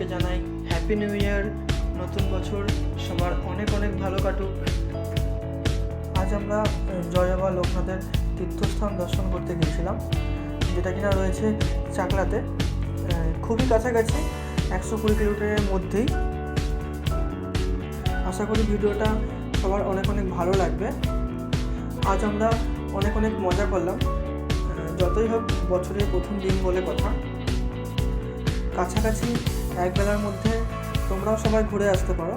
সবাইকে জানাই happy new year নতুন বছর সবার অনেক অনেক ভালো কাটুক। আজ আমরা আহ, জয় বাবা লোকনাথের তীর্থস্থান দর্শন করতে গিয়েছিলাম যেটা কিনা রয়েছে চাকলাতে। খুবই কাছাকাছি একশো কুড়ি কিলোমিটারের মধ্যেই। আশা করি ভিডিওটা সবার অনেক অনেক ভালো লাগবে। আজ আমরা অনেক অনেক মজা করলাম যতই হোক বছরের প্রথম দিন বলে কথা। কাছাকাছি এক বেলার মধ্যে তোমরাও সবাই ঘুরে আসতে পারো।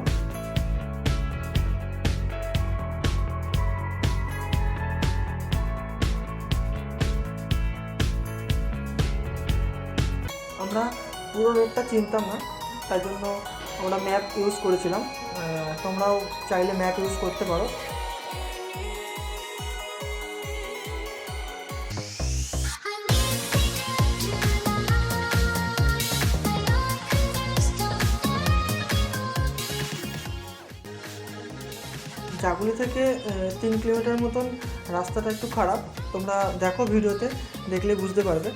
আমরা পুরো রোডটা চিনতাম না, তাই জন্য আমরা ম্যাপ ইউজ করেছিলাম। তোমরাও চাইলে ম্যাপ ইউজ করতে পারো। জাগুলি থেকে তিন কিলোমিটার মতন রাস্তাটা একটু খারাপ। তোমরা দেখো ভিডিওতে দেখলে বুঝতে পারবে।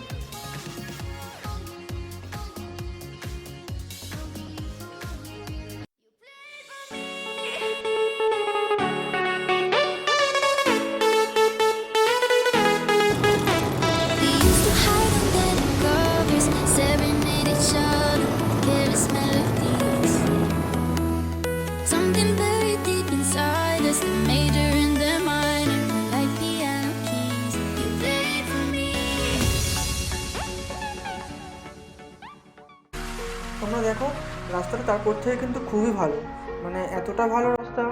তোমরা দেখো রাস্তাটা তারপর থেকে কিন্তু খুবই ভালো। মানে এতটা ভালো রাস্তা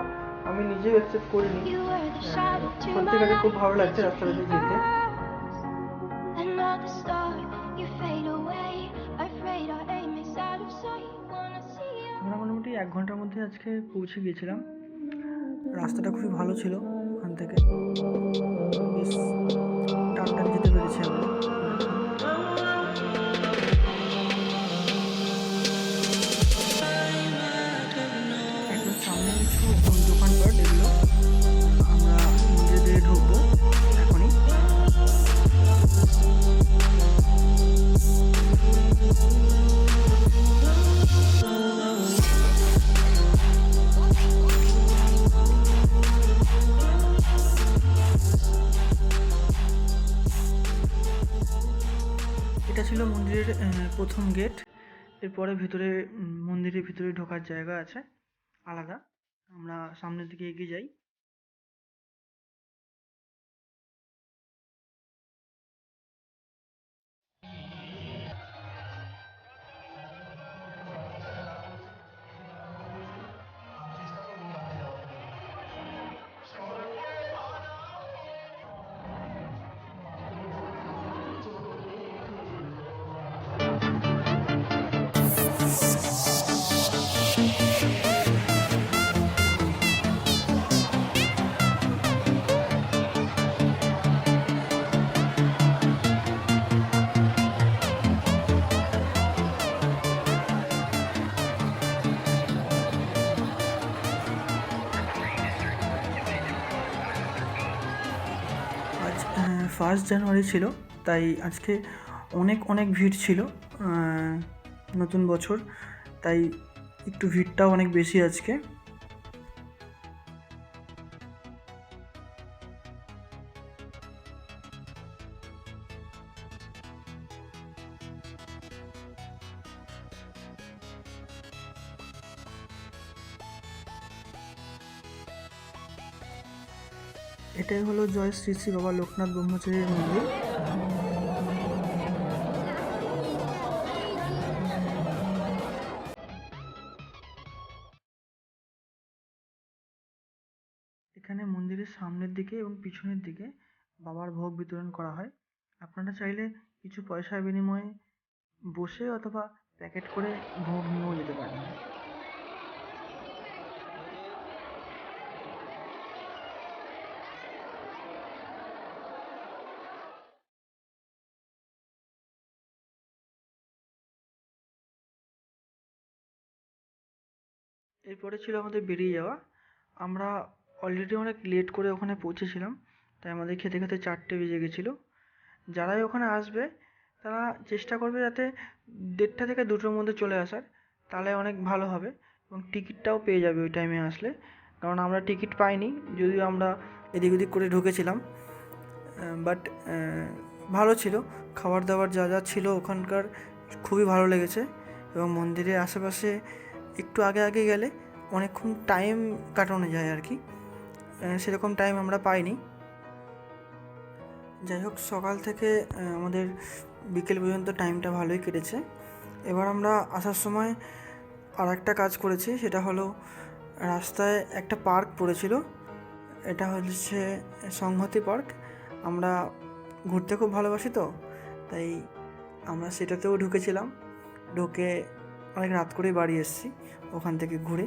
আমি নিজেও অ্যাকসেপ্ট করিনি। সত্যি কাছে খুব ভালো লাগছে. রাস্তাটা দিয়ে যেতে. আমরা মোটামুটি এক ঘণ্টার মধ্যে আজকে পৌঁছে গিয়েছিলাম। রাস্তাটা খুবই ভালো ছিল ওখান থেকে। বেশ সামনে কিছু দোকানপাট এগুলো আমরা দিয়ে ঢুকবো এখনই। এটা ছিল মন্দিরের প্রথম গেট। এরপরে ভিতরে মন্দিরের ভিতরে ঢোকার জায়গা আছে। আলাদা। আমরা সামনের দিকে এগিয়ে যাই। ফার্স্ট জানুয়ারি ছিল, তাই আজকে অনেক অনেক ভিড় ছিল নতুন বছর, তাই একটু ভিড়টাও অনেক বেশি আজকে। এটাই হলো জয় শ্রী শ্রী বাবা লোকনাথ ব্রহ্মচারীর মন্দির। এখানে মন্দিরের সামনের দিকে এবং পিছনের দিকে বাবার ভোগ বিতরণ করা হয়। আপনারা চাইলে কিছু পয়সার বিনিময়ে বসে অথবা প্যাকেট করে ভোগ নিয়েও যেতে পারেন। এরপরে ছিল আমাদের বেরিয়ে যাওয়া। আমরা অলরেডি অনেক লেট করে ওখানে পৌঁছেছিলাম, তাই আমাদের খেতে খেতে চারটে বেজে গেছিল। যারাই ওখানে আসবে, তারা চেষ্টা করবে যাতে দেড়টা থেকে দুটোর মধ্যে চলে আসার, তাহলে অনেক ভালো হবে এবং টিকিটটাও পেয়ে যাবে ওই টাইমে আসলে। কারণ আমরা টিকিট পাইনি, যদিও আমরা এদিক ওদিক করে ঢুকেছিলাম বাট ভালো ছিল। খাবার দাবার যা যা ছিল ওখানকার খুবই ভালো লেগেছে এবং মন্দিরের আশেপাশে একটু আগে আগে গেলে অনেকক্ষণ টাইম কাটানো যায় আর কি। সেরকম টাইম আমরা পাইনি। যাই হোক, সকাল থেকে আমাদের বিকেল পর্যন্ত টাইমটা ভালোই কেটেছে। এবার আমরা আসার সময় আর একটা কাজ করেছি, সেটা হলো রাস্তায় একটা পার্ক পড়েছিল। এটা হচ্ছে সংহতি পার্ক আমরা ঘুরতে খুব ভালোবাসি তো, তাই আমরা সেটাতেও ঢুকেছিলাম। ঢুকে অনেক রাত করে বাড়ি এসেছি ওখান থেকে ঘুরে।